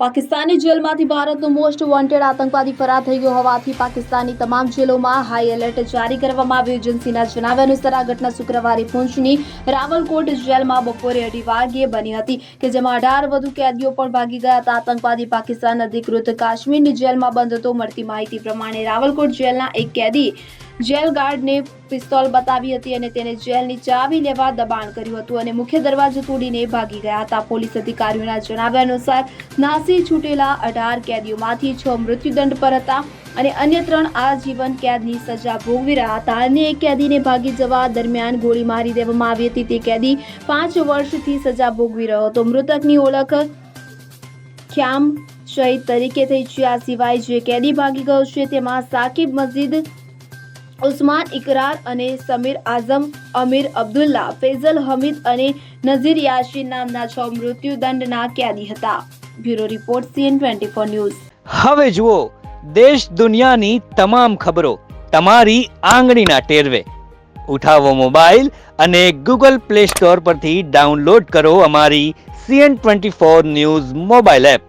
પાકિસ્તાની જેલમાંથી ભારતનો most wanted આતંકવાદી ફરાર થઈ ગયો હોવાથી પાકિસ્તાનની તમામ જેલોમાં હાઈ એલર્ટ જારી કરવામાં આવ્યું. એજન્સીના જણાવ્યા અનુસાર આ ઘટના શુક્રવારે પૂંછની રાવલકોટ જેલમાં બપોરે અઢી વાગ્યે બની હતી કે જેમાં અઢાર વધુ કેદીઓ પણ ભાગી ગયા હતા. આતંકવાદી પાકિસ્તાન અધિકૃત કાશ્મીરની જેલમાં બંધ હતો. મળતી માહિતી પ્રમાણે રાવલકોટ જેલના એક કેદી જેલ ગાર્ડને પિસ્તોલ બતાવી હતી અને તેને જેલની ચાવી લેવા દબાણ કર્યું હતું અને મુખ્ય દરવાજો તોડીને ભાગી ગયા હતા. પોલીસ અધિકારીઓના જણાવ્યા અનુસાર, નાસી છૂટેલા અઢાર કેદીઓમાંથી છ મૃત્યુદંડ પર હતા અને અન્ય ત્રણ આજીવન કેદની સજા ભોગવી રહ્યા હતા. અન્ય એક કેદીને ભાગી જવા દરમિયાન ગોળી મારી દેવામાં આવી હતી. તે કેદી પાંચ વર્ષથી સજા ભોગવી રહ્યો હતો. મૃતકની ઓળખ ખ્યામ શહીદ તરીકે થઈ છે. આ સિવાય જે કેદી ભાગી ગયો છે તેમાં સાકિબ મસ્જિદ ઉસ્માન ઇકરાર અને સમીર આઝમ, અમીર અબ્દુલ્લા, ફેઝલ હમીદ અને નઝીર યાસીન નામના છ મૃત્યુદંડના કેદી હતા. Bureau report CN twenty four news. હવે જુઓ, દેશ દુનિયાની તમામ ખબરો તમારી આંગળીના ટેરવે. ઉઠાવો મોબાઈલ અને ગૂગલ પ્લે સ્ટોર પરથી ડાઉનલોડ કરો અમારી CN twenty four news mobile app.